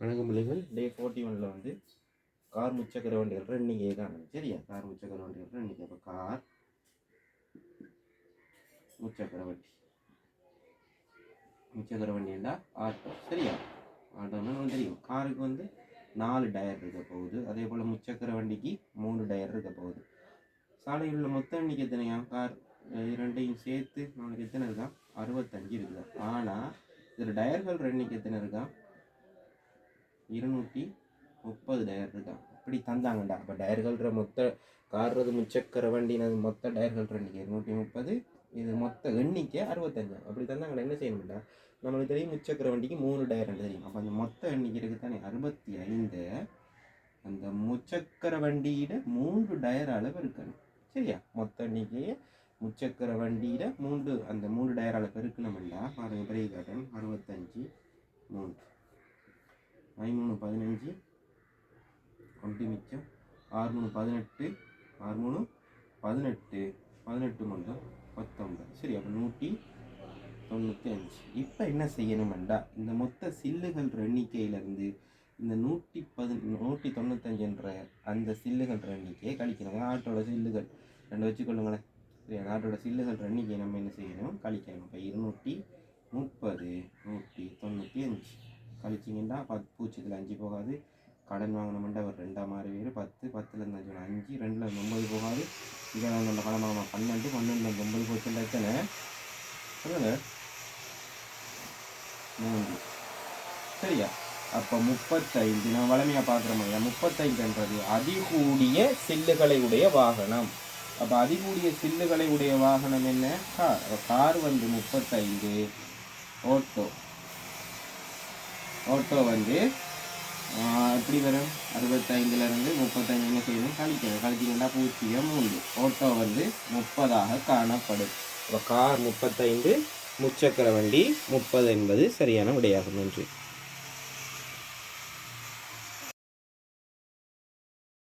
வணக்கம் பிள்ளைகள். டே ஃபோர்ட்டி ஒனில் வந்து கார் முச்சக்கர வண்டிகள் ரெண்டு காணும் சரியா? கார் முச்சக்கர வண்டிகள் ரன்னிங் அப்போ கார் முச்சக்கர வண்டி. முச்சக்கர வண்டிண்டா ஆட்டோ சரியா? ஆட்டோன்னு தெரியும். காருக்கு வந்து நாலு டயர் இருக்க போகுது. அதே போல் முச்சக்கர வண்டிக்கு மூணு டயர் இருக்க போகுது. சாலையில் உள்ள மொத்த எண்ணிக்கை எத்தனையா? கார் ரெண்டையும் இரண்டையும் சேர்த்து நம்மளுக்கு எத்தனை இருக்கா? அறுபத்தஞ்சு இருக்குதான் ஆனால் இதில் டயர்கள் எண்ணிக்கை எத்தனை இருக்கா? இருநூற்றி முப்பது டயர் இருக்கா? இப்படி தந்தாங்கண்டா அப்போ டயர்கள்ற மொத்த கார்றது முச்சக்கர வண்டினது மொத்த டயர்கள் எண்ணிக்கை இருநூற்றி முப்பது. இது மொத்த எண்ணிக்கை அறுபத்தஞ்சு. அப்படி தந்தாங்கடா. என்ன செய்யணும்டா? நம்மளுக்கு தெரியும் முச்சக்கர வண்டிக்கு மூணு டயர் தெரியும்? அப்போ அந்த மொத்த எண்ணிக்கை இருக்குது தானே அறுபத்தி ஐந்து. அந்த முச்சக்கர வண்டியிட மூன்று டயர் அளவு இருக்கணும் சரியா? மொத்த எண்ணிக்கையை முச்சக்கர வண்டியில் மூன்று அந்த மூன்று டயர் அளவு பெருக்கணும்டா பாருங்க பெரிய காட்டன் அறுபத்தஞ்சு மூன்று. ஐமூணு பதினஞ்சு. ஒன்று மிச்சம் ஆறு மூணு பதினெட்டு ஆறு மூணு பதினெட்டு பதினெட்டு மொத்தம் பத்தொன்பது. சரி அப்போ நூற்றி தொண்ணூற்றி அஞ்சு. இப்போ என்ன செய்யணுமெண்டா? இந்த மொத்த சில்லுகள் எண்ணிக்கையிலேருந்து இந்த நூற்றி பதி நூற்றி தொண்ணூத்தஞ்சுன்ற அந்த சில்லுகள் எண்ணிக்கையை கழிக்கணும் ஆட்டோட சில்லுகள். ரெண்டு வச்சுக்கொள்ளுங்களேன். சரி ஆட்டோட சில்லுகள் எண்ணிக்கையை நம்ம என்ன செய்யணும்? கழிக்கணும். இப்போ இருநூற்றி முப்பது நூற்றி தொண்ணூற்றி அஞ்சு கழிச்சிங்கன்னா பத்து பூச்சியத்தில் அஞ்சு போகாது. கடன் வாங்கினோம்னா ஒரு ரெண்டாம் மாறி பேர் பத்து பத்துலேருந்து அஞ்சு அஞ்சு ரெண்டில் ஒன்பது போகாது. இதில் நம்ம கடன் வாங்கணும் பன்னெண்டு பன்னெண்டு ஒம்பது போச்சுன்னா எத்தனை சொல்லுங்கள் மூன்று. சரியா? அப்போ முப்பத்தைந்து. நான் வளமையாக பார்க்குற மாதிரியா முப்பத்தைந்துன்றது அதிகூடிய சில்லுகளை உடைய வாகனம். அப்போ அதிகூடிய சில்லுகளை உடைய வாகனம் என்ன? கார். கார் வந்து முப்பத்தைந்து. ஓட்டோ. ஓட்டோ வந்து எப்படி வரும்? அறுபத்தைந்துலேருந்து முப்பத்தைந்து என்ன செய்யணும் கழிக்கணும் கழிச்சிங்கன்னா பூஜ்ஜியம் மூன்று. ஓட்டோ வந்து முப்பதாக காணப்படும். இப்போ கார் முப்பத்தைந்து முச்சக்கர வண்டி முப்பது என்பது சரியான விடையாகும் நன்றி